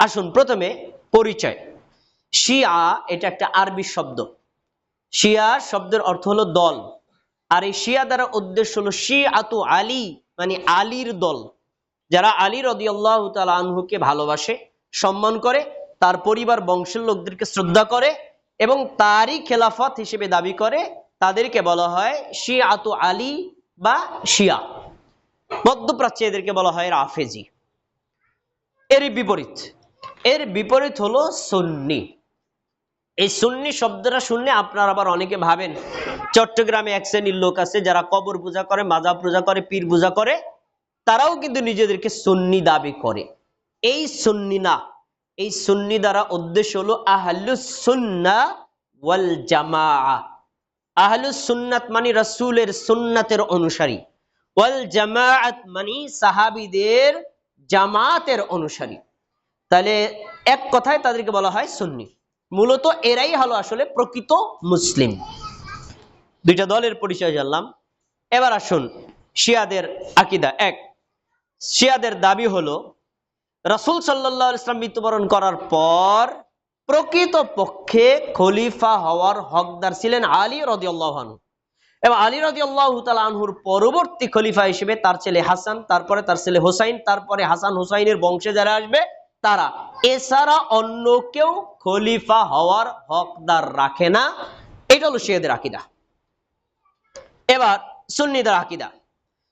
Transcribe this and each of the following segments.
আসুন প্রথমে পরিচয়। শিয়া, এটা একটা আরবি শব্দ। শিয়া শব্দের অর্থ হলো দল। আর এই শিয়া দ্বারা উদ্দেশ্য হলো শি আতু আলী মানে আলীর দল। যারা আলী রদিয়াল্লাহ তালা আনহুকে ভালোবাসে, সম্মান করে, তার পরিবার বংশের লোকদেরকে শ্রদ্ধা করে এবং তারই খেলাফত হিসেবে দাবি করে, তাদেরকে বলা হয় শি আতু আলী বা শিয়া। মধ্যপ্রাচ্যে এদেরকে বলা হয় রাফেজি। এরই বিপরীত। এর বিপরীত হলো সুন্নি। এই সুন্নি শব্দটা শুনলে আপনারা আবার অনেকে ভাবেন, চট্টগ্রামে এক শ্রেণির লোক আছে যারা কবর পূজা করে মাজা পূজা করে, পীর পূজা করে, তারাও কিন্তু নিজেদেরকে সুন্নি দাবি করে। এই সুন্নি না, এই সুন্নি দ্বারা উদ্দেশ্য হলো আহলুস সুন্না ওয়াল জামা আহলুস সুন্নাত মানে রাসূলের সুন্নাতের অনুসারী। ওয়াল জামাআত মানে সাহাবিদের জামাতের অনুসারী। তাহলে এক কথায় তাদেরকে বলা হয় সুন্নি। মূলত এরাই হলো আসলে প্রকৃত মুসলিম। দুইটা দলের পরিচয় জানলাম। এবার আসুন শিয়াদের আকিদা এক। শিয়াদের দাবি হলো, রাসূল সাল্লাহ ইসলাম মৃত্যুবরণ করার পর প্রকৃত পক্ষে খলিফা হওয়ার হকদার ছিলেন আলী রদিয়াল্লাহ আনহু। এবং আলী রদিয়াল্লাহ তাআলা আনহুর পরবর্তী খলিফা হিসেবে তার ছেলে হাসান, তারপরে তার ছেলে হোসাইন, তারপরে হাসান হোসাইনের বংশে যারা আসবে তারা। এছাড়া অন্য কেউ খলিফা হওয়ার হকদার রাখে না। এটা হলো শিয়াদের আকিদা। এবার সুন্নিদের আকিদা।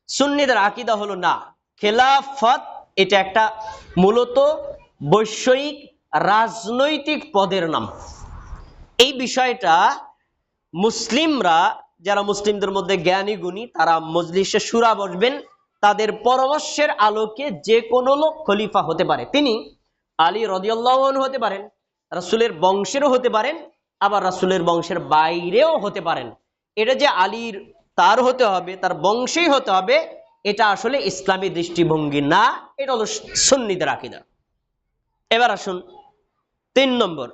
সুন্নিদের আকিদা হলো না, খেলাফত এটা একটা মূলত বৈষয়িক রাজনৈতিক পদের নাম। এই বিষয়টা মুসলিমরা, যারা মুসলিমদের মধ্যে জ্ঞানী, গুণী, তারা মজলিসে সুরা বসবেন, তাদের পরামর্শের আলোকে যে কোনো লোক খলিফা হতে পারে। তিনি আলী রদিয়াল্লাহ হতে পারেন, রাসুলের বংশেরও হতে পারেন, আবার রাসুলের বংশের বাইরেও হতে পারেন। এটা যে আলীর তার হতে হবে, তার বংশেই হতে হবে, এটা আসলে ইসলামী দৃষ্টিভঙ্গি না, এটা হলো সুন্নিদের আকিদা। এবার আসুন তিন নম্বর।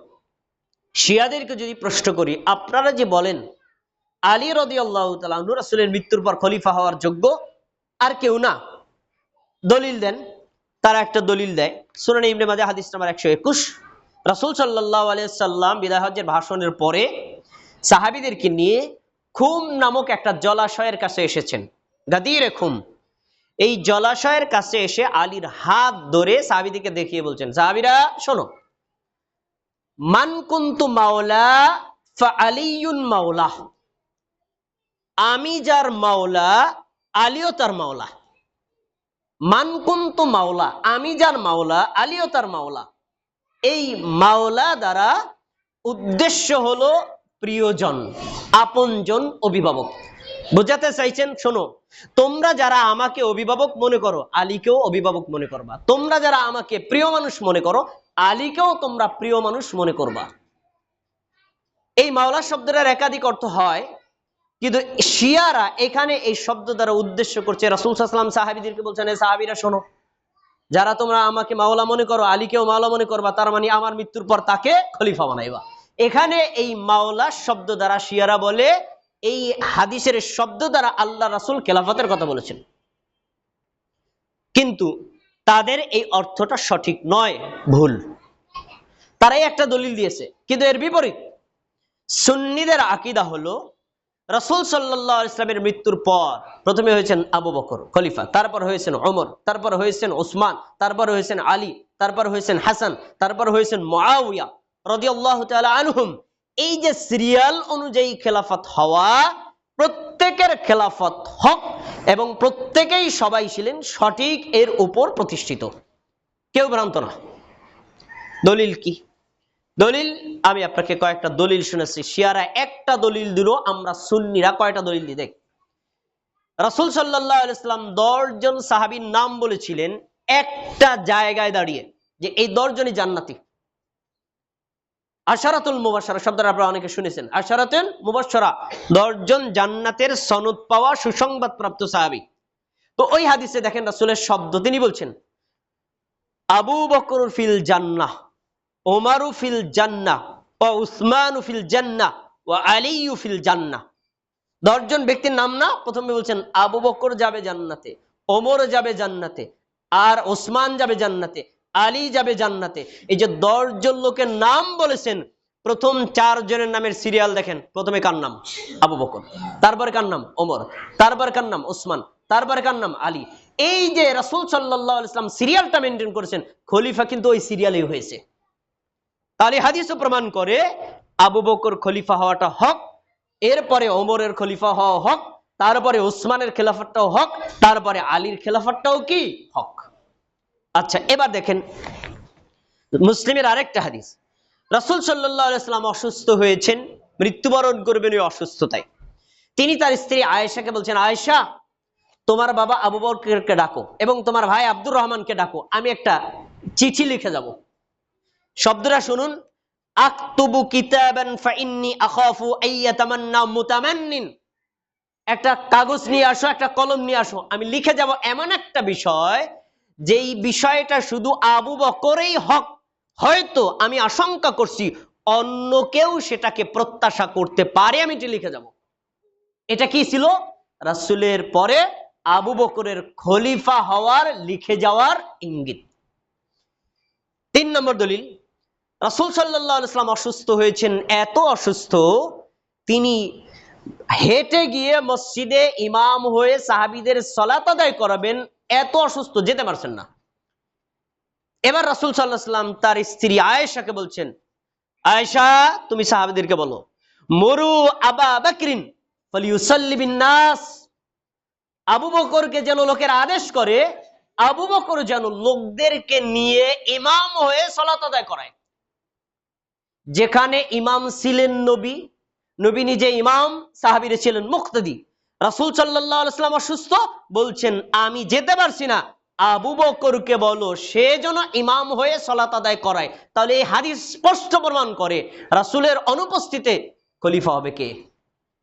শিয়াদেরকে যদি প্রশ্ন করি, আপনারা যে বলেন, আলী রদি আল্লাহ রাসুলের মৃত্যুর পর খলিফা হওয়ার যোগ্য, আর কেউ না, দলিল দেন। তারা একটা দলিল দেয়। সুনানি ইবনে মাজা হাদিস নাম্বার একশো একুশ। রাসুল সাল্লাহ আলিয়াল্লাম বিদায়হজের ভাষণের পরে সাহাবিদেরকে নিয়ে খুম নামক একটা জলাশয়ের কাছে এসেছেন। গাদিরে খুম। এই জলাশয়ের কাছে এসে আলীর হাত ধরে সাহাবিদিকে দেখিয়ে বলছেন, সাহাবিরা, শোনো। মান কুন্তু মাওলা আলিউন মাওলা। আমি যার মাওলা, আলীও তার মাওলা। মান কুন্তু মাওলা, আমি যার মাওলা, আলীও তার মাওলা। এই মাওলা দ্বারা উদ্দেশ্য হলো প্রিয়জন, আপনজন অভিভাবক। বোঝাতে চাইছেন? শোনো, তোমরা যারা আমাকে অভিভাবক মনে করো, আলীকেও অভিভাবক মনে করবা। তোমরা যারা আমাকে প্রিয় মানুষ মনে করো, আলীকেও তোমরা প্রিয় মানুষ মনে করবা। এই মাওলা শব্দটার একাধিক অর্থ হয়। কিন্তু শিয়ারা এখানে এই শব্দ দ্বারা উদ্দেশ্য করছে। রাসুল সাল্লাম সাহাবিদেরকে বলছেন এই সাহাবিরা শোনো, যারা তোমরা আমাকে মাওলা মনে করো, আলীকেও মাওলা মনে করবা, তার মানে আমার মৃত্যুর পর তাকে খলিফা বানাইবা। এখানে এই মাওলা শব্দ দ্বারা শিয়ারা বলে, এই হাদিসের শব্দ দ্বারা আল্লাহ রাসুল খেলাফতের কথা বলেছেন। কিন্তু তাদের এই অর্থটা সঠিক নয়, ভুল। তারাই একটা দলিল দিয়েছে। কিন্তু এর বিপরীত, সুন্নিদের আকিদা হলো রসুল সাল্লাহ ইসলামের মৃত্যুর পর প্রথমে হয়েছেন আবু বকর খলিফা, তারপর হয়েছেন ওমর তারপর হয়েছেন ওসমান তারপর হয়েছেন আলী, তারপর হয়েছেন হাসান, তারপর হয়েছেন মুআউয়া রাদিয়াল্লাহু তাআলা আনহুম। এই যে সিরিয়াল অনুযায়ী খেলাফত হওয়া, প্রত্যেকের খেলাফত হক এবং প্রত্যেকেই সবাই ছিলেন সঠিক এর উপর প্রতিষ্ঠিত। কেউ ভ্রান্ত না দলিল কি? দলিল, আমি আপনাকে কয়েকটা দলিল শুনেছি। শিয়ারা একটা দলিল দিল, আমরা সুন্নিরা কয়টা দলিল দিই? দেখ। রাসুল সাল্লাহ আলাইসাল্লাম দশজন সাহাবীর নাম বলেছিলেন, একটা জায়গায় দাঁড়িয়ে, যে এই দশজনই জান্নাতি। আশারাতুল মুবাসারা শব্দটা আপনারা অনেকে শুনেছেন। আশারাতুল মুবাসারা দশজন জান্নাতের সনদ পাওয়া সুসংবাদ প্রাপ্ত সাহাবি। তো ওই হাদিসে দেখেন রাসুলের শব্দ তিনি বলছেন, আবু বকর ফিল জান্নাহ। ওমারু ফিল জান্না ও উসমানু ফিল জান্না ও আলিউ ফিল জান্না দশজন ব্যক্তির নাম না? প্রথমে বলছেন, আবু বকর যাবে জান্নাতে, ওমর যাবে জান্নাতে, আর ওসমান যাবে জান্নাতে, আলী যাবে জান্নাতে। এই যে দশজন লোকের নাম বলেছেন, প্রথম চার জনের নামের সিরিয়াল দেখেন, প্রথমে কার নাম? আবু বকর। তারপরে কার নাম? ওমর। তারপরে কার নাম? ওসমান। তারপরে কার নাম? আলী। এই যে রাসূল আলাইহি ইসলাম সিরিয়ালটা মেনটেন করেছেন, খলিফা কিন্তু ওই সিরিয়ালেই হয়েছে। তাহলে হাদিসও প্রমাণ করে আবু বকর খলিফা হওয়াটা হক, এরপরে ওমরের খলিফা হওয়া হক, তারপরে ওসমানের খেলাফতটাও হক, তারপরে আলীর খেলাফতটাও কি? হক। আচ্ছা এবার দেখেন মুসলিমের আরেকটা হাদিস। রাসূল সাল্লাম অসুস্থ হয়েছেন, মৃত্যুবরণ করবেন ওই অসুস্থতায়। তিনি তার স্ত্রী আয়েশাকে বলছেন, আয়েশা, তোমার বাবা আবু বকরকে ডাকো এবং তোমার ভাই আব্দুর রহমানকে ডাকো, আমি একটা চিঠি লিখে যাব। শব্দটা শুনুন। আকতুবু কিতাবান ফাইন্নি আখাফু আইয়াতামান্না মুতামান্নিন। একটা কাগজ নিয়ে আসো, একটা কলম নিয়ে আসো। আমি লিখে যাব এমন একটা বিষয়, যেই বিষয়টা শুধু আবু বকরেই হক। হয়তো আমি আশঙ্কা করছি অন্য কেউ সেটাকে প্রত্যাশা করতে পারে, আমি এটি লিখে যাব। এটা কি ছিল? রাসূলের পরে আবু বকরের খলিফা হওয়ার, লিখে যাওয়ার ইঙ্গিত। তিন নম্বর দলিল। রাসূল সাল্লাল্লাহু আলাইহি সাল্লাম অসুস্থ হয়েছেন, এত অসুস্থ, তিনি হেঁটে গিয়ে মসজিদে ইমাম হয়ে সাহাবীদের সলাত আদায় করাবেন, এত অসুস্থ, যেতে পারছেন না। এবার রাসূল সাল্লাম তার স্ত্রী আয়েশাকে বলছেন, আয়েশা, তুমি সাহাবীদেরকে বলো, মরু আবা বাকরিন নাস আবু বকরকে যেন লোকের আদেশ করে, আবু বকর যেন লোকদেরকে নিয়ে ইমাম হয়ে সলাত আদায় করায়। যেখানে ইমাম ছিলেন নবী নবী নিজে ইমাম, সাহাবিরে ছিলেন মুক্তদি। রাসূল ওয়াসাল্লাম অসুস্থ, বলছেন, আমি যেতে পারছি না। আবু বকরকে বলো, সে যেন ইমাম হয়ে সলাত আদায় করায়। তাহলে এই হাদিস স্পষ্ট প্রমাণ করে রাসূলের অনুপস্থিতিতে খলিফা হবে কে?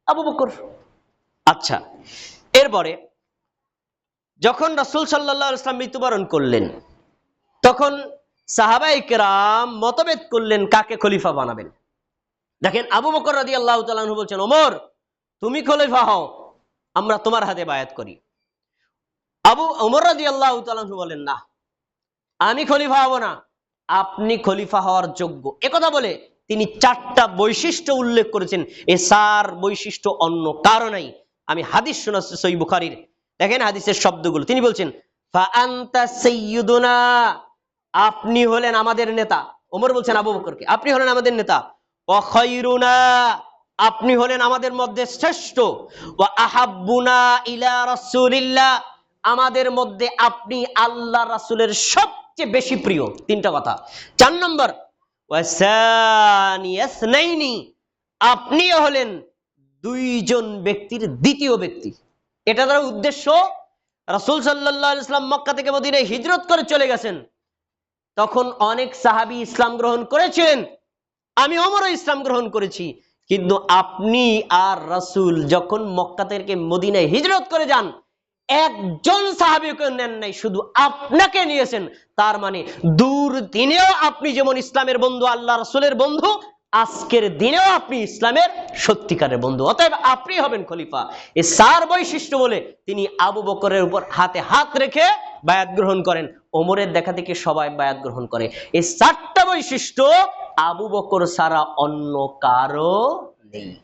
আবু বকর। আচ্ছা এরপরে যখন রাসূল সাল্লাল্লাহু আলাইহি ওয়াসাল্লাম মৃত্যুবরণ করলেন, তখন সাহাবাই কেরাম মতভেদ করলেন, কাকে খলিফা বানাবেন? দেখেন, আবু রাদি আল্লাহ তালু বলছেন, ওমর, তুমি খলিফা হও, আমরা তোমার হাতে বায়াত করি। আবু, ওমর রাদি আল্লাহ তালু বলেন, না, আমি খলিফা হব না, আপনি খলিফা হওয়ার যোগ্য। একথা বলে তিনি চারটা বৈশিষ্ট্য উল্লেখ করেছেন এ সার বৈশিষ্ট্য অন্য কারণেই আমি হাদিস শোনাচ্ছি সই বুখারির। দেখেন হাদিসের শব্দগুলো। তিনি বলছেন, ফা আনতা সাইয়্যিদুনা আপনি হলেন আমাদের নেতা। ওমর বলছেন আবু বকরকে, আপনি হলেন আমাদের নেতা। অখয়রুনা আপনি হলেন আমাদের মধ্যে শ্রেষ্ঠ। ও আহাব্বুনা ইলা রাসূলিল্লাহ, আমাদের মধ্যে আপনি আল্লাহ রাসূলের সবচেয়ে বেশি প্রিয়। তিনটা কথা। চার নম্বর আপনিও হলেন দুইজন ব্যক্তির দ্বিতীয় ব্যক্তি। এটা দ্বারা উদ্দেশ্য। রাসূল সাল্লাল্লাহু আলাইহি সাল্লাম মক্কা থেকে মদিনায় হিজরত করে চলে গেছেন। তখন অনেক সাহাবী ইসলাম গ্রহণ করেছিলেন আমি অমরও ইসলাম গ্রহণ করেছি। কিন্তু আপনি আর রাসূল যখন মক্কা থেকে মদিনায় হিজরত করে যান, একজন সাহাবিকে নেন নাই, শুধু আপনাকে নিয়েছেন। তার মানে দূর দিনেও আপনি যেমন ইসলামের বন্ধু, আল্লাহ রাসূলের বন্ধু, আজকের দিনেও আপনি ইসলামের সত্যিকারের বন্ধু। অতএব আপনি হবেন খলিফা। এই সার বৈশিষ্ট্য বলে তিনি আবু বকরের উপর হাতে হাত রেখে বায়াত গ্রহণ করেন। ওমরের দেখা থেকে সবাই বায়াত গ্রহণ করে। এই চারটা বৈশিষ্ট্য আবু বকর সারা অন্য কারও নেই।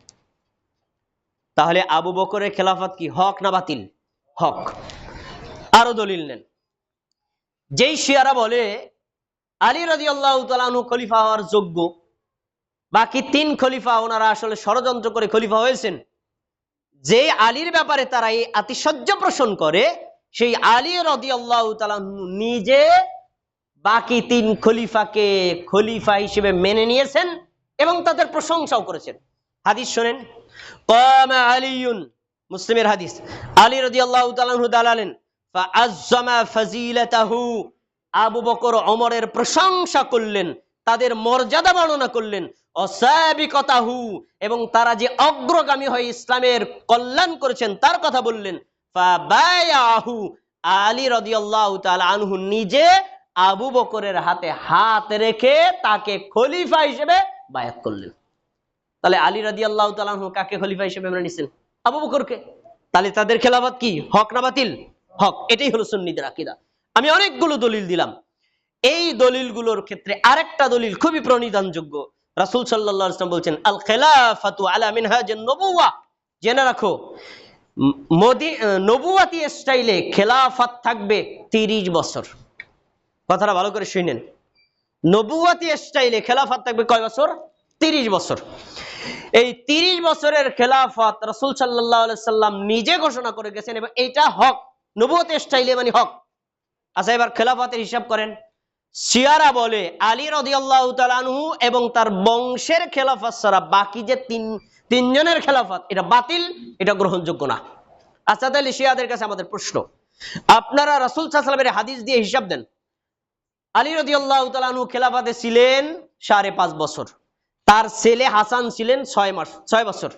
তাহলে আবু বকরের খেলাফত কি? হক না বাতিল? হক। আরও দলিল নেন। যেই শিয়ারা বলে, আলী রাজি আল্লাহ তালু খলিফা হওয়ার যোগ্য, বাকি তিন খলিফা ওনারা আসলে ষড়যন্ত্র করে খলিফা হয়েছেন। যে আলীর ব্যাপারে তারা এই আতিশয্য পোষণ করে সেই আলী রদি আল্লাহ নিজে বাকি তিন খলিফাকে খলিফা হিসেবে মেনে নিয়েছেন এবং তাদের প্রশংসাও করেছেন। হাদিস শোনেন মুসলিমের হাদিস, আলী রদি আল্লাহ দালালেন আবু বকর অমরের প্রশংসা করলেন, তাদের মর্যাদা বর্ণনা করলেন, অসাবিকতাহু এবং তারা যে অগ্রগামী হয়ে ইসলামের কল্যাণ করেছেন, তার কথা বললেন আলী রাদিয়াল্লাহু আনহু নিজে আবু বকরের হাতে হাত রেখে তাকে খলিফা হিসেবে বায়াত করলেন। তাহলে আলী রাদি আল্লাহ তালাহ কাকে খলিফা হিসেবে মেনে নিচ্ছেন আবু বকরকে। তাহলে তাদের খেলাফত কি? হক না বাতিল? হক, এটাই হলো সুন্নিদের আকিদা। আমি অনেকগুলো দলিল দিলাম। এই দলিলগুলোর ক্ষেত্রে আরেকটা দলিল খুবই প্রণিধানযোগ্য। রাসূল সাল্লাল্লাহু আলাইহি ওয়াসাল্লাম বলছেন, আল খেলাফাতু আলা নবুওয়া। জেনে রাখো নবুয়াতি স্টাইলে খেলাফত থাকবে 30 বছর। কথাটা ভালো করে শুনেন নবুয়াতি স্টাইলে খেলাফত থাকবে কয় বছর? 30 বছর। এই 30 বছরের খেলাফত রসুল আলাইহি সাল্লাম নিজে ঘোষণা করে গেছেন, এবং এটা হক। নবুয়াতি স্টাইলে মানে হক। আচ্ছা এবার খেলাফতের হিসাব করেন। শিয়ারা বলে, আলী রাদিয়াল্লাহু তাআলা আনহু এবং তার বংশের খেলাফত ছাড়া বাকি যে তিন, তিনজনের খেলাফত, এটা বাতিল, এটা গ্রহণযোগ্য না। আচ্ছা তাহলে শিয়াদের কাছে আমাদের প্রশ্ন। আপনারা রাসুল ওয়াসাল্লামের হাদিস দিয়ে হিসাব দেন। আলী রাদিয়াল্লাহু তাআলা আনহু খেলাফতে ছিলেন সাড়ে পাঁচ বছর। তার ছেলে হাসান ছিলেন ছয় মাস, ছয় বছর।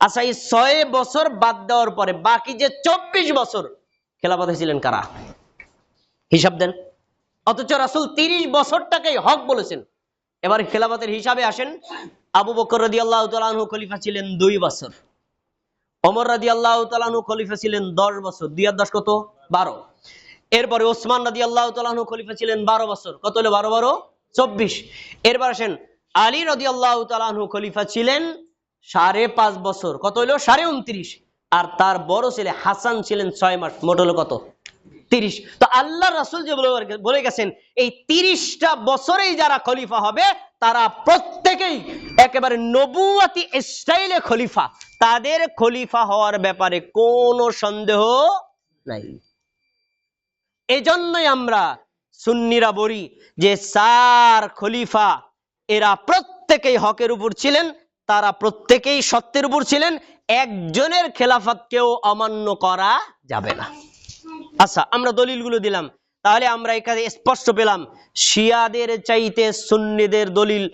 আচ্ছা এই ছয় বছর বাদ দেওয়ার পরে বাকি যে চব্বিশ বছর খেলাফতে ছিলেন কারা? হিসাব দেন। অথচ রাসূল তিরিশ বছরটাকেই হক বলেছেন। এবার খেলাফতের হিসাবে আসেন। আবু বকর রাদি আল্লাহ তালানহু খলিফা ছিলেন দুই বছর। অমর রাদি আল্লাহ তালানহু খলিফা ছিলেন দশ বছর। দুই দশ কত? বারো। এরপরে ওসমান রাদি আল্লাহ তালানহু খলিফা ছিলেন বারো বছর। কত হলো বারো বারো? চব্বিশ। এরপর আসেন আলী রদি আল্লাহ তালানহু খলিফা ছিলেন সাড়ে পাঁচ বছর। কত হলো? সাড়ে উনত্রিশ। আর তার বড় ছেলে হাসান ছিলেন ছয় মাস। মোট হলো কত? তিরিশ। তো আল্লাহ রাসুল যে বলে- গেছেন, এই তিরিশটা বছরেই যারা খলিফা হবে, তারা প্রত্যেকেই একেবারে নবুয়াতি স্টাইলে খলিফা। তাদের খলিফা হওয়ার ব্যাপারে কোনো সন্দেহ নাই। এজন্যই আমরা সুন্নিরা বলি যে সার খলিফা, এরা প্রত্যেকেই হকের উপর ছিলেন, তারা প্রত্যেকেই সত্যের উপর ছিলেন, একজনের খেলাফতকেও অমান্য করা যাবে না। আচ্ছা আমরা দলিলগুলো দিলাম। তাহলে আমরা এখানে স্পষ্ট পেলাম, শিয়াদের চাইতে সুন্নিদের দলিল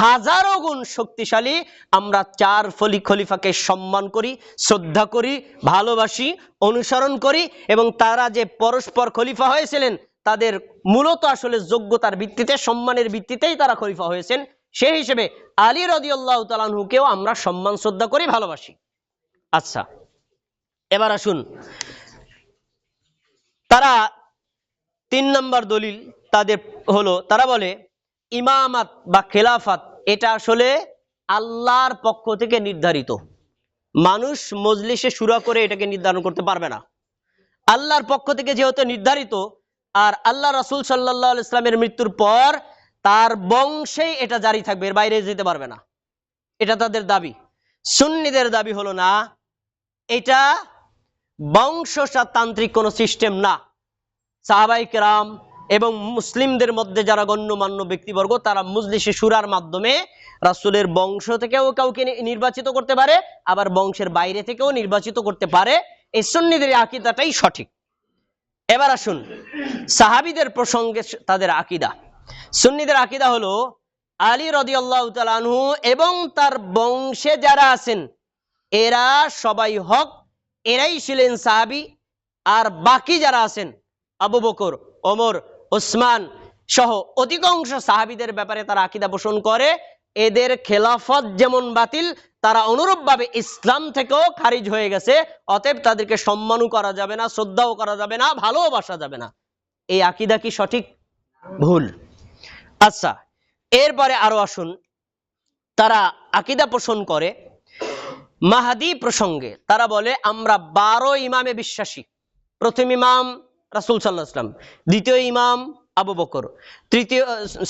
হাজারো গুণ শক্তিশালী। আমরা চার ফলি খলিফাকে সম্মান করি, শ্রদ্ধা করি, ভালোবাসি, অনুসরণ করি এবং তারা যে পরস্পর খলিফা হয়েছিলেন, তাদের মূলত আসলে যোগ্যতার ভিত্তিতে, সম্মানের ভিত্তিতেই তারা খলিফা হয়েছেন। সেই হিসেবে আলী রদিউল্লাহ তালানহুকেও আমরা সম্মান, শ্রদ্ধা করি, ভালোবাসি। আচ্ছা এবার আসুন। তারা তিন নম্বর দলিল তাদের হলো, তারা বলে, ইমামাত বা খেলাফাত, এটা আসলে আল্লাহর পক্ষ থেকে নির্ধারিত। মানুষ মজলিসে সুরা করে এটাকে নির্ধারণ করতে পারবে না। আল্লাহর পক্ষ থেকে যেহেতু নির্ধারিত, আর আল্লাহ রাসূল সাল্লাহ ইসলামের মৃত্যুর পর তার বংশেই এটা জারি থাকবে, এর বাইরে যেতে পারবে না। এটা তাদের দাবি। সুন্নিদের দাবি হলো না, এটা বংশতান্ত্রিক কোনো সিস্টেম না। সাহাবাই কেরাম এবং মুসলিমদের মধ্যে যারা গণ্যমান্য ব্যক্তিবর্গ, তারা মুজলিসে সুরার মাধ্যমে রাসূলের বংশ থেকেও কাউকে নির্বাচিত করতে পারে, আবার বংশের বাইরে থেকেও নির্বাচিত করতে পারে। এই সুন্নিদের আকিদাটাই সঠিক। এবার আসুন, সাহাবিদের প্রসঙ্গে তাদের আকিদা। সুন্নিদের আকিদা হলো, আলী রদিয়াল্লাহু তাআলা আনহু এবং তার বংশে যারা আছেন, এরা সবাই হক এরাই ছিলেন সাহাবি। আর বাকি যারা আছেন, আবু বকর, ওমর, ওসমান সহ অধিকাংশ সাহাবিদের ব্যাপারে তারা আকিদা পোষণ করে। এদের খেলাফত যেমন বাতিল, তারা অনুরূপভাবে ইসলাম থেকেও খারিজ হয়ে গেছে। অতএব তাদেরকে সম্মানও করা যাবে না, শ্রদ্ধাও করা যাবে না, ভালোবাসা যাবে না। এই আকিদা কি সঠিক? ভুল। আচ্ছা এরপরে আরও আসুন। তারা আকিদা পোষণ করে মাহাদি প্রসঙ্গে তারা বলে, আমরা বারো ইমামে বিশ্বাসী। প্রথম ইমাম রাসুল সাল্লাহ দ্বিতীয় ইমাম আবু বকর, তৃতীয়,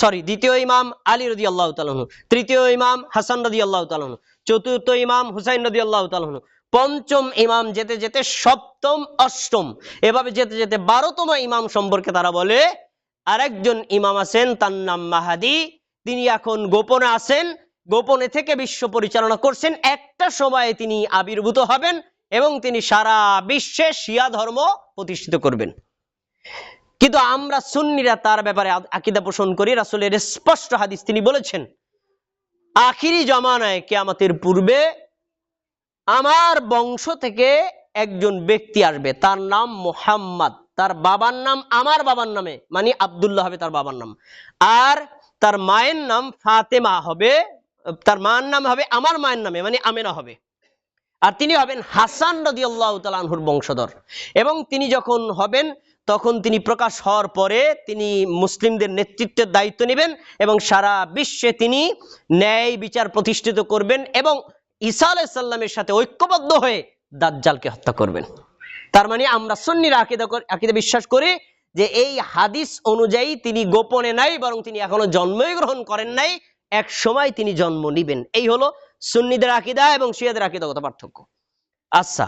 সরি, দ্বিতীয় ইমাম আলী রদি আল্লাহ তালন তৃতীয় ইমাম হাসান রদি আল্লাহ তালন চতুর্থ ইমাম হুসাইন রদি আল্লাহ তালন পঞ্চম ইমাম যেতে যেতে সপ্তম, অষ্টম, এভাবে যেতে যেতে বারোতম ইমাম সম্পর্কে তারা বলে, আরেকজন ইমাম আছেন, তার নাম মাহাদি, তিনি এখন গোপনে আছেন গোপনে থেকে বিশ্ব পরিচালনা করছেন। একটা সময়ে তিনি আবির্ভূত হবেন এবং তিনি সারা বিশ্বে শিয়া ধর্ম প্রতিষ্ঠিত করবেন। কিন্তু আমরা সুন্নিরা তার ব্যাপারে আকিদা পোষণ করি। রাসূলের স্পষ্ট হাদিস তিনি বলেছেন, আখিরি জমানায় কেয়ামতের পূর্বে আমার বংশ থেকে একজন ব্যক্তি আসবে। তার নাম মোহাম্মদ। তার বাবার নাম আমার বাবার নামে। মানে আবদুল্লাহ হবে তার বাবার নাম। আর তার মায়ের নাম ফাতেমা হবে তার মায়ের নাম হবে, আমার মায়ের নামে মানে আমেনা হবে। আর তিনি হবেন হাসান রদিয়াল্লাহ তালানহুর বংশধর। এবং তিনি যখন হবেন, তখন তিনি প্রকাশ হওয়ার পরে তিনি মুসলিমদের নেতৃত্বের দায়িত্ব নেবেন এবং সারা বিশ্বে তিনি ন্যায় বিচার প্রতিষ্ঠিত করবেন এবং ঈসা আলাইসাল্লামের সাথে ঐক্যবদ্ধ হয়ে দাজ্জালকে হত্যা করবেন। তার মানে আমরা সন্নিরা আকিদা আকিদা বিশ্বাস করি যে এই হাদিস অনুযায়ী তিনি গোপনে নাই, বরং তিনি এখনও জন্মই গ্রহণ করেন নাই। এক সময় তিনি জন্ম নিবেন। এই হলো সুন্নিদের আকিদা এবং শিয়াদের আকিদাগত পার্থক্য। আচ্ছা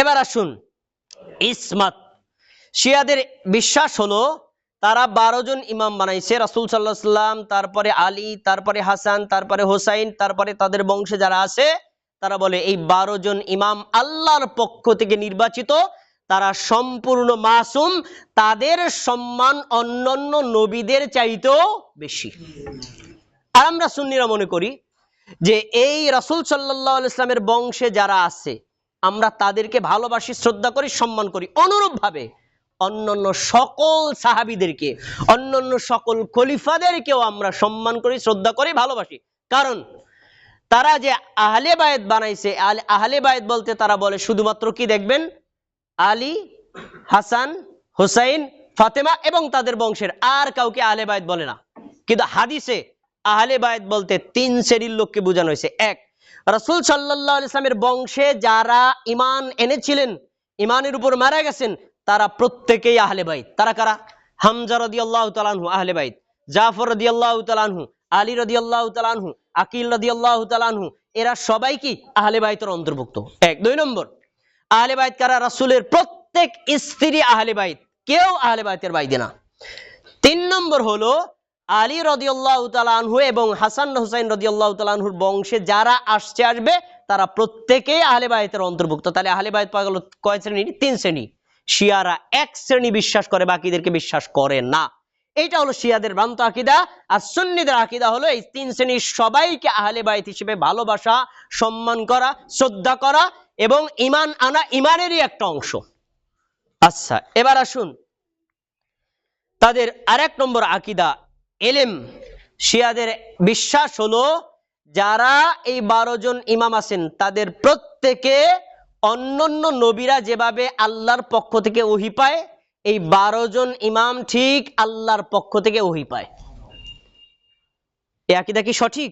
এবার আসুন ইসমাত। শিয়াদের বিশ্বাস হলো তারা বারো জন ইমাম বানাইছে, রাসুল সাল্লাহ সাল্লাম তারপরে আলী, তারপরে হাসান, তারপরে হোসাইন, তারপরে তাদের বংশে যারা আছে, তারা বলে এই বারো জন ইমাম আল্লাহর পক্ষ থেকে নির্বাচিত, তারা সম্পূর্ণ মাসুম, তাদের সম্মান অন্যান্য নবীদের চাইতেও বেশি। আর আমরা সুন্নিরা মনে করি যে এই রাসুল সাল্লাহ ইসলামের বংশে যারা আছে, আমরা তাদেরকে ভালোবাসি, শ্রদ্ধা করি, সম্মান করি। অনুরূপভাবে অন্যান্য সকল সাহাবিদেরকে, অন্যান্য সকল খলিফাদেরকেও আমরা সম্মান করি, শ্রদ্ধা করি, ভালোবাসি। কারণ তারা যে আহলে বায়েত বানাইছে, আল- আহলে বায়েত বলতে তারা বলে শুধুমাত্র কি দেখবেন? আলী, হাসান, হুসাইন, ফাতেমা এবং তাদের বংশের আর কাউকে আহলে বায়েত বলে না। কিন্তু হাদিসে আহলে বায়েত বলতে তিন শ্রেণির লোককে বোঝানো হয়েছে। এক, রাসূল আলাইহি ইসলামের বংশে যারা ঈমান এনেছিলেন, ঈমানের উপর মারা গেছেন, তারা প্রত্যেকেই আহলে বাইত। তারা কারা? হামজা রাদিয়াল্লাহু তাআলা আনহু, আহলে বাইত। জাফর রাদিয়াল্লাহু তাআলা আনহু, আলী রাদিয়াল্লাহু তাআলা আনহু, আকিল রাদিয়াল্লাহু তাআলা আনহু, এরা সবাই কি আহলে বাইতের অন্তর্ভুক্ত? এক, দুই নম্বর, আহলে বাইত কারা? রাসূলের প্রত্যেক স্ত্রী আহলে বাইত, কেউ আহলে বাইতের বাইদে না। তিন নম্বর হলো আলী রদিয়াল্লাহু তাআলা আনহু এবং হাসান হুসাইন রদিয়াল্লাহু তাআলা আনহুর বংশে যারা আসছে, আসবে, তারা প্রত্যেকেই আহলে বাইতের অন্তর্ভুক্ত। তাহলে আহলে বাইত পাওয়া গেল কয় শ্রেণি? তিন শ্রেণি। শিয়ারা এক শ্রেণি বিশ্বাস করে, বাকিদেরকে বিশ্বাস করে না। এইটা হলো শিয়াদের ভ্রান্ত আকিদা। আর সুন্নিদের আকিদা হলো এই তিন শ্রেণির সবাইকে আহলে বাইত হিসেবে ভালোবাসা, সম্মান করা, শ্রদ্ধা করা এবং ইমান আনা ইমানেরই একটা অংশ। আচ্ছা এবার আসুন। তাদের আরেক নম্বর আকিদা এলেম। শিয়াদের বিশ্বাস হলো, যারা এই বারো জন ইমাম আছেন, তাদের প্রত্যেকে অন্যান্য নবীরা যেভাবে আল্লাহর পক্ষ থেকে ওহি পায়, এই বারো জন ইমাম ঠিক আল্লাহর পক্ষ থেকে ওহি পায়। এ আকিদা কি সঠিক?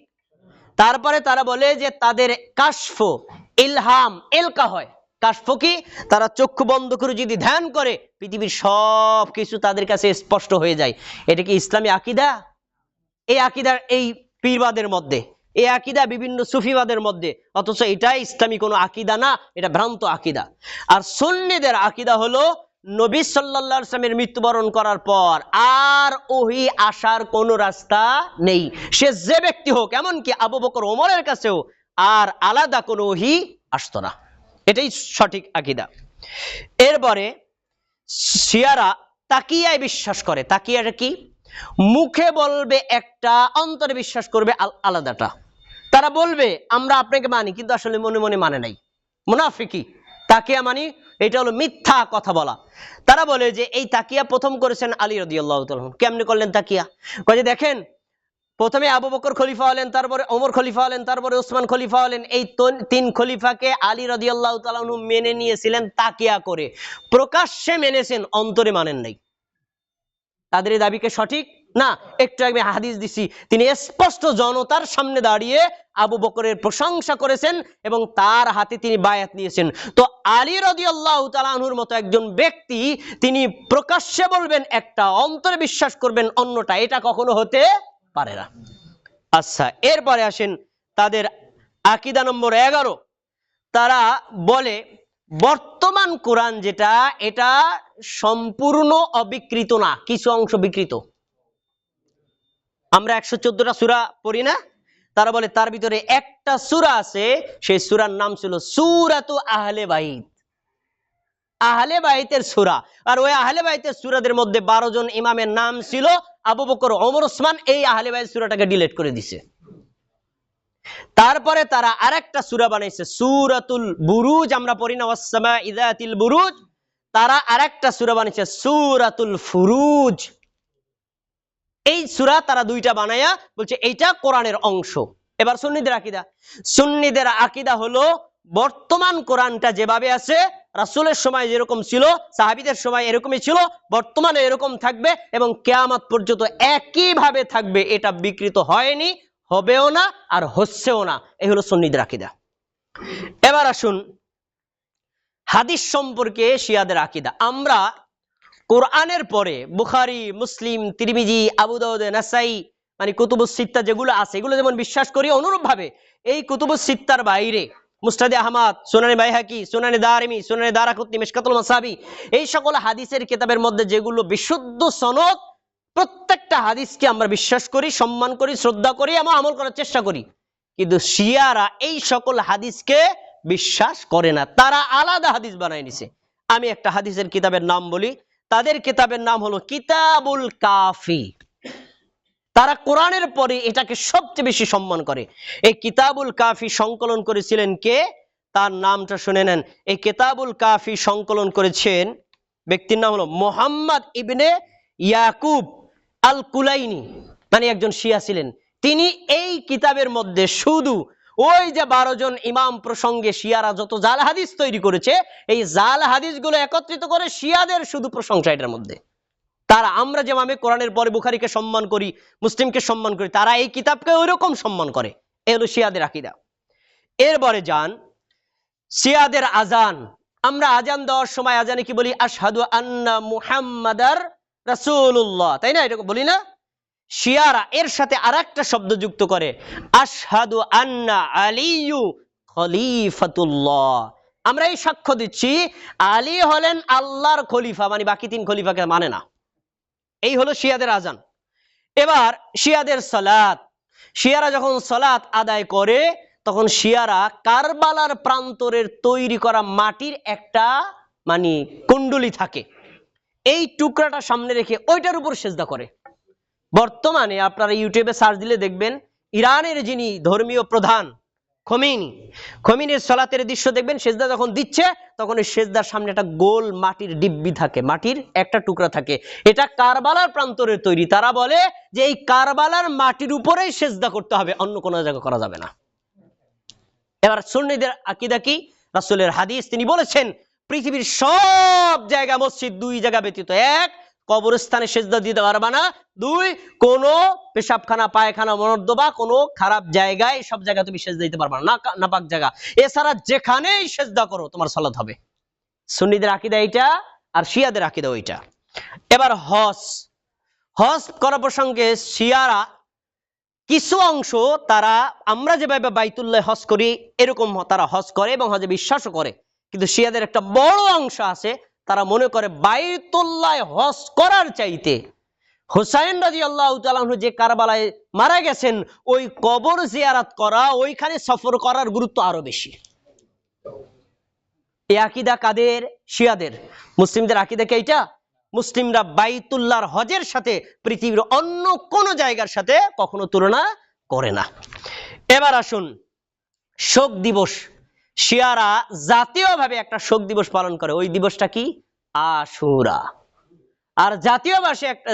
তারপরে তারা বলে যে, তাদের কাশফ, ইলহাম, এলকা হয়। কাশফ কি তারা চক্ষু বন্ধ করে যদি ধ্যান করে, পৃথিবীর সব কিছু তাদের কাছে স্পষ্ট হয়ে যায়। এটা কি ইসলামী আকিদা? এই আকিদার এই পীরবাদের মধ্যে, এই আকিদা বিভিন্ন সুফিবাদের মধ্যে, অথচ এটা ইসলামী কোনো আকিদা না, এটা ভ্রান্ত আকিদা। আর সুন্নিদের আকিদা হলো, নবী আলাইহি ওয়াসাল্লামের মৃত্যুবরণ করার পর আর ওহি আসার কোনো রাস্তা নেই। সে যে ব্যক্তি হোক, এমনকি আবু বকর ওমরের কাছেও আর আলাদা কোনো ওহি আসতো না। এটাই সঠিক আকিদা। এরপরে শিয়ারা তাকিয়ায় বিশ্বাস করে। তাকিয়াটা কি? মুখে বলবে একটা, অন্তরে বিশ্বাস করবে আল- আলাদাটা। তারা বলবে, আমরা আপনাকে মানি, কিন্তু আসলে মনে মনে মানে নাই। মুনাফিকি। তাকিয়া মানি, এটা হলো মিথ্যা কথা বলা। তারা বলে যে, এই তাকিয়া প্রথম করেছেন আলী রদিয়াল্লাহ কেমনি করলেন তাকিয়া? কয়ে দেখেন প্রথমে আবু বকর খলিফা হলেন, তারপরে ওমর খলিফা হলেন, তারপরে ওসমান খলিফা হলেন। এই তন- খলিফাকে আলী রদিয়াল্লাহ তালু মেনে নিয়েছিলেন তাকিয়া করে। প্রকাশ্যে মেনেছেন, অন্তরে মানেন নাই। তাদের এই দাবিকে সঠিক? না, একটু আগে হাদিস দিছি। তিনি স্পষ্ট জনতার সামনে দাঁড়িয়ে আবু বকরের প্রশংসা করেছেন এবং তার হাতে তিনি বায়াত নিয়েছেন। তো আলী রদিয়াল্লাহ তালাহুর মতো একজন ব্যক্তি, তিনি প্রকাশ্যে বলবেন, একটা অন্তরে বিশ্বাস করবেন, অন্যটা এটা কখনো হতে পারে না আচ্ছা এরপরে আসেন তাদের আকিদা নম্বর এগারো। তারা বলে, বর্তমান কোরআন যেটা, এটা সম্পূর্ণ অবিকৃত না, কিছু অংশ বিকৃত। আমরা একশো চোদ্দটা সুরা পড়ি না? তারা বলে, তার ভিতরে একটা সুরা আছে, সেই সুরার নাম ছিল সুরাতু আহলে বাইত। আহলে বাইতের সুরা। আর ওই আহলে বাইতের সুরাদের মধ্যে বারো জন ইমামের নাম ছিল আবু বকর, ওমর, ওসমান এই আহলে বাইত সুরাটাকে ডিলিট করে দিছে। তারপরে তারা আরেকটা সুরা বানাইছে, সুরাতুল বুরুজ, আমরা পড়ি না ওয়াসসামা ইদাতিল বুরুজ। তারা আরেকটা সুরা বানিয়েছে সুরাতুল ফুরুজ। এই সুরা তারা দুইটা বানায়া বলছে, এইটা কোরআনের অংশ। এবার সুন্নিদের আকিদা। সুন্নিদের আকিদা হলো, বর্তমান কোরআনটা যেভাবে আছে রাসূলের সময় যেরকম ছিল, সাহাবীদের সময় এরকমই ছিল, বর্তমানে এরকম থাকবে এবং কেয়ামত পর্যন্ত একইভাবে থাকবে। এটা বিকৃত হয়নি, হবেও না, আর হচ্ছেও না। এই হলো সন্নিদের আকিদা। এবার আসুন হাদিস সম্পর্কে শিয়াদের আকিদা। আমরা কোরআনের পরে বুখারি, মুসলিম, তিরমিজি, আবু দাউদ, নাসাই মানে কুতুবুস সিত্তা যেগুলো আছে, এগুলো যেমন বিশ্বাস করি অনুরূপ ভাবে এই কুতুবুস সিত্তার বাইরে মুস্তাদে আহমদ, সোনানি বাইহাকি, সোনানি দারিমি, সোনানি দারাকুতনি, মিশকাতুল মাসাবি, এই সকল হাদিসের কিতাবের মধ্যে যেগুলো বিশুদ্ধ সনদ, প্রত্যেকটা হাদিসকে আমরা বিশ্বাস করি, সম্মান করি, শ্রদ্ধা করি এবং আমল করার চেষ্টা করি। কিন্তু শিয়ারা এই সকল হাদিসকে বিশ্বাস করে না। তারা আলাদা হাদিস বানায় নিছে। আমি একটা হাদিসের কিতাবের নাম বলি। তাদের কিতাবের নাম হলো কিতাবুল কাফি। তারা কোরআনের পরে এটাকে সবচেয়ে বেশি সম্মান করে। এই কিতাবুল কাফি সংকলন করেছিলেন কে? তার নামটা শুনে নেন। এই কিতাবুল কাফি সংকলন করেছেন ব্যক্তির নাম হলো মোহাম্মদ ইবনে ইয়াকুব আল কুলাইনি মানে একজন শিয়া ছিলেন। তিনি এই কিতাবের মধ্যে শুধু ওই যে বারো জন ইমাম প্রসঙ্গে শিয়ারা যত জাল হাদিস তৈরি করেছে, এই জাল হাদিসগুলো একত্রিত করে শিয়াদের শুধু প্রশংসা এটার মধ্যে। তারা, আমরা যেভাবে কোরআনের পরে বুখারিকে সম্মান করি, মুসলিমকে সম্মান করি, তারা এই কিতাবকে ওইরকম সম্মান করে। এ হলো শিয়াদের আকিদা। এরপরে যান, শিয়াদের আজান আমরা আজান দেওয়ার সময় আজানে কি বলি? আশহাদু আন্না মুহাম্মাদার রাসূলুল্লাহ। তাই না? এটা বলি না? শিয়ারা এর সাথে আরেকটা শব্দ যুক্ত করে, আশহাদু আন্না আলিয়ু খলিফাতুল্লাহ। আমরা এই সাক্ষ্য দিচ্ছি, আলী হলেন আল্লাহর খলিফা মানে বাকি তিন খলিফাকে মানে না। এই হলো শিয়াদের আজান এবার শিয়াদের সালাত। শিয়ারা যখন সালাত আদায় করে, তখন শিয়ারা কারবালার প্রান্তরের তৈরি করা মাটির একটা মানে কুণ্ডলি থাকে। এই টুকরাটা সামনে রেখে ওইটার উপর সেজদা করে। বর্তমানে আপনারা ইউটিউবে সার্চ দিলে দেখবেন, ইরানের যিনি ধর্মীয় প্রধান খমিনি। খমিনের সলাতের দৃশ্য দেখবেন, সেজদা যখন দিচ্ছে, তখন ওই সেজদার সামনে একটা গোল মাটির ডিব্বি থাকে, মাটির একটা টুকরা থাকে। এটা কারবালার প্রান্তরের তৈরি। তারা বলে যে এই কারবালার মাটির উপরেই সেজদা করতে হবে, অন্য কোনো জায়গা করা যাবে না। এবার সুন্নিদের আকিদা কি? রাসূলের হাদিস, তিনি বলেছেন, পৃথিবীর সব জায়গা, মসজিদ দুই জায়গা ব্যতীত এক কবরস্থানে সেজদা দিতে পারবা না। দুই, কোন পেশাবখানা, পায়খানা মনর্দবা কোনো খারাপ জায়গায় সব জায়গায় তুমি সেজদা দিতে পারবা না। নাপাক জায়গা। এছাড়া যেখানেই সেজদা করো, তোমার সালাত হবে। সুন্নিদের আকিদা এইটা, আর শিয়াদের আকিদা ওইটা। এবার হজ। হজ করা প্রসঙ্গে শিয়ারা কিছু অংশ তারা, আমরা যেভাবে বাইতুল্লাহ হজ করি, এরকম তারা হজ করে এবং হজে বিশ্বাসও করে। কিন্তু শিয়াদের একটা বড় অংশ আছে তারা মনে করে বাইতুল্লাহ হজ করার চাইতে। হুসাইন রাজি আল্লাহ যে কারবালায় মারা গেছেন, ওই কবর জিয়ারাত করা, ওইখানে সফর করার গুরুত্ব আরও বেশি। এই আকিদা কাদের? শিয়াদের। মুসলিমদের আকিদা কি এইটা? মুসলিমরা বাইতুল্লাহর হজের সাথে পৃথিবীর অন্য কোন জায়গার সাথে কখনো তুলনা করে না। এবার আসুন শোক দিবস শিয়ারা জাতীয়ভাবে একটা শোক দিবস পালন করে। ওই দিবসটা কি? আশুরা। আর জাতীয় মাসে একটা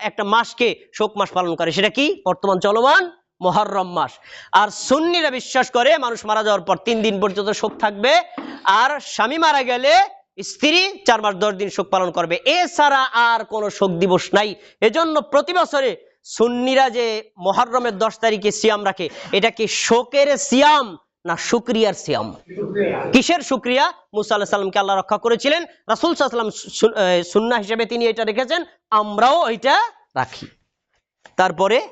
একটা মাসকে শোক মাস পালন করে। সেটা কি? বর্তমান চলমান মহরম মাস। আর সুন্নিরা বিশ্বাস করে, মানুষ মারা যাওয়ার পর তিন দিন পর্যন্ত শোক থাকবে। আর স্বামী মারা গেলে স্ত্রী চার মাস, দশ দিন শোক পালন করবে। এছাড়া আর কোনো শোক দিবস নাই। এজন্য প্রতি বছরে সুন্নিরা যে মহরমের দশ তারিখে সিয়াম রাখে, এটা কি শোকের সিয়াম? না শুক্রিয়ার সিয়াম। কিসের শুক্রিয়া? মুসা আল্লাহ সাল্লামকে আল্লাহ রক্ষা করেছিলেন। রাসুল সাল্লাম সুন্না হিসেবে তিনি এটা রেখেছেন। আমরাও এটা রাখি। তারপরে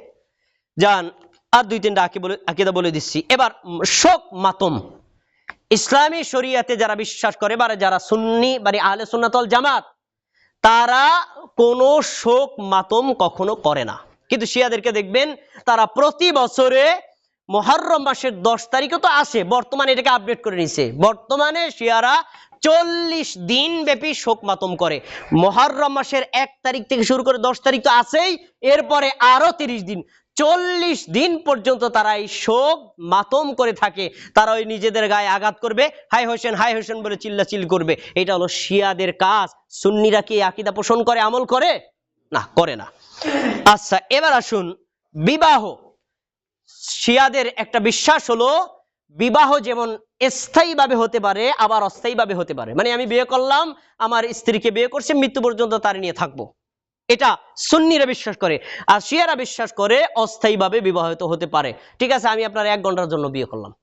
যান আর দুই তিনটা আকি বলে আকিদা বলে দিচ্ছি। এবার, শোক মাতম। ইসলামী শরিয়াতে যারা বিশ্বাস করে বা যারা সুন্নি মানে আহলে সুন্নাতল জামাত, তারা কোনো শোক মাতম কখনো করে না। কিন্তু শিয়াদেরকে দেখবেন, তারা প্রতি বছরে মহরম মাসের দশ তারিখে তো আসে, বর্তমানে এটাকে আপডেট করে নিছে বর্তমানে শিয়ারা চল্লিশ দিন ব্যাপী শোক মাতম করে। মহরম মাসের এক তারিখ থেকে শুরু করে দশ তারিখ তো আছেই, এরপরে আরও তিরিশ দিন। চল্লিশ দিন পর্যন্ত তারা এই শোক মাতম করে থাকে। তারা ওই নিজেদের গায়ে আঘাত করবে হাই হোসেন হাই হোসেন বলে চিল্লাচিল করবে। এটা হলো শিয়াদের কাজ। সুন্নিরা কি আকিদা পোষণ করে, আমল করে? না করে না। আচ্ছা এবার আসুন বিবাহ। শিয়াদের একটা বিশ্বাস হলো, বিবাহ যেমন স্থায়ীভাবে হতে পারে, আবার অস্থায়ীভাবে হতে পারে। মানে আমি বিয়ে করলাম, আমার স্ত্রীকে বিয়ে করছে, মৃত্যু পর্যন্ত তার নিয়ে থাকব। এটা সুন্নিরা বিশ্বাস করে। আর শিয়ারা বিশ্বাস করে অস্থায়ীভাবে বিবাহিত হতে পারে। ঠিক আছে, আমি আপনার এক ঘণ্টার জন্য বিয়ে করলাম।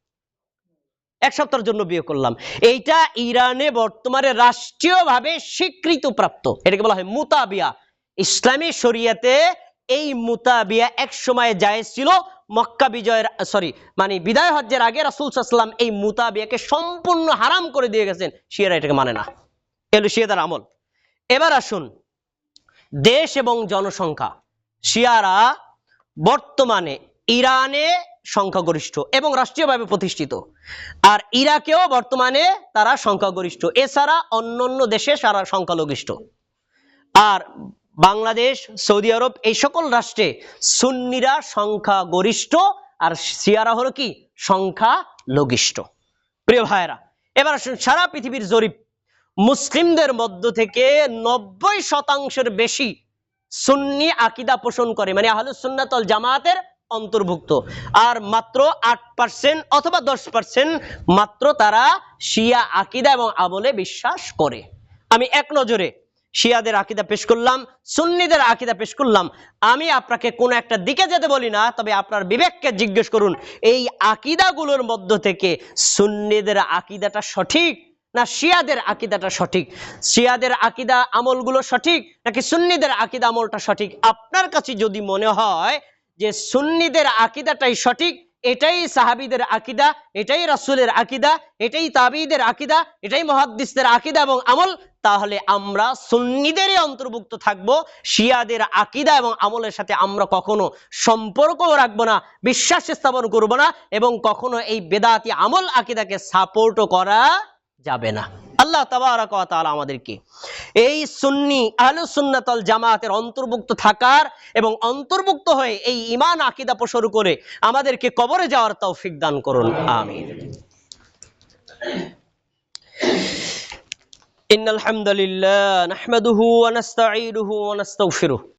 এক সপ্তাহের জন্য বিয়ে করলাম। এইটা ইরানে বর্তমানে রাষ্ট্রীয়ভাবে স্বীকৃত প্রাপ্ত এটাকে বলা হয় মুতাবিয়া। ইসলামী শরিয়াতে এই মুতাবিয়া এক সময় জায়েজ ছিল মক্কা বিজয়ের সরি মানে বিদায় হজ্জের আগে রাসুল সাল্লাম এই মুতাবিয়াকে সম্পূর্ণ হারাম করে দিয়ে গেছেন। শিয়ারা এটাকে মানে না। এলো শিয়াদার আমল। এবার আসুন, দেশ এবং জনসংখ্যা। শিয়ারা বর্তমানে ইরানে সংখ্যাগরিষ্ঠ এবং রাষ্ট্রীয়ভাবে প্রতিষ্ঠিত। আর ইরাকেও বর্তমানে তারা সংখ্যাগরিষ্ঠ। এছাড়া অন্যান্য দেশে সারা সংখ্যালঘিষ্ঠ। আর বাংলাদেশ, সৌদি আরব, এই সকল রাষ্ট্রে সুন্নিরা সংখ্যা গরিষ্ঠ আর শিয়ারা হলো কি? সংখ্যা লঘিষ্ঠ প্রিয় ভাইরা এবার আসুন সারা পৃথিবীর জরিপ। মুসলিমদের মধ্য থেকে নব্বই শতাংশের বেশি সুন্নি আকিদা পোষণ করে মানে আহলুস সুন্নাতল জামাতের অন্তর্ভুক্ত। আর মাত্র আট পার্সেন্ট অথবা দশ পার্সেন্ট মাত্র তারা শিয়া আকিদা এবং আমলে বিশ্বাস করে। আমি এক নজরে শিয়াদের আকিদা পেশ করলাম, সুন্নিদের আকিদা পেশ করলাম। আমি আপনাকে কোন একটা দিকে যেতে বলি না, তবে আপনার বিবেককে জিজ্ঞেস করুন, এই আকিদাগুলোর মধ্য থেকে সুন্নিদের আকিদাটা সঠিক না শিয়াদের আকিদাটা সঠিক? শিয়াদের আকিদা আমলগুলো সঠিক নাকি সুন্নিদের আকিদা আমলটা সঠিক? আপনার কাছে যদি মনে হয় যে সুন্নিদের আকিদাটাই সঠিক এটাই সাহাবিদের আকিদা, এটাই রাসুলের আকিদা, এটাই তাবিদের আকিদা, এটাই মহাদ্দিসদের আকিদা এবং আমল। তাহলে আমরা সুন্নিদেরই অন্তর্ভুক্ত থাকব, শিয়াদের আকিদা এবং আমলের সাথে আমরা কখনো সম্পর্কও রাখব না, বিশ্বাস স্থাপন করব না এবং কখনো এই বেদাতি আমল আকিদাকে সাপোর্টও করা যাবে না। আল্লাহ তাবারাক আমাদেরকে এই সুন্নি আহলুস সুন্নাতল জামাতের অন্তর্ভুক্ত থাকার এবং অন্তর্ভুক্ত হয়ে এই ঈমান আকীদা পোষণ করে আমাদেরকে কবরে যাওয়ার তৌফিক দান করুন। আমিন। ইন্নাল হামদুলিল্লাহ, নাহমাদুহু ওয়া নাস্তাঈনুহু ওয়া নাস্তাগফিরুহ।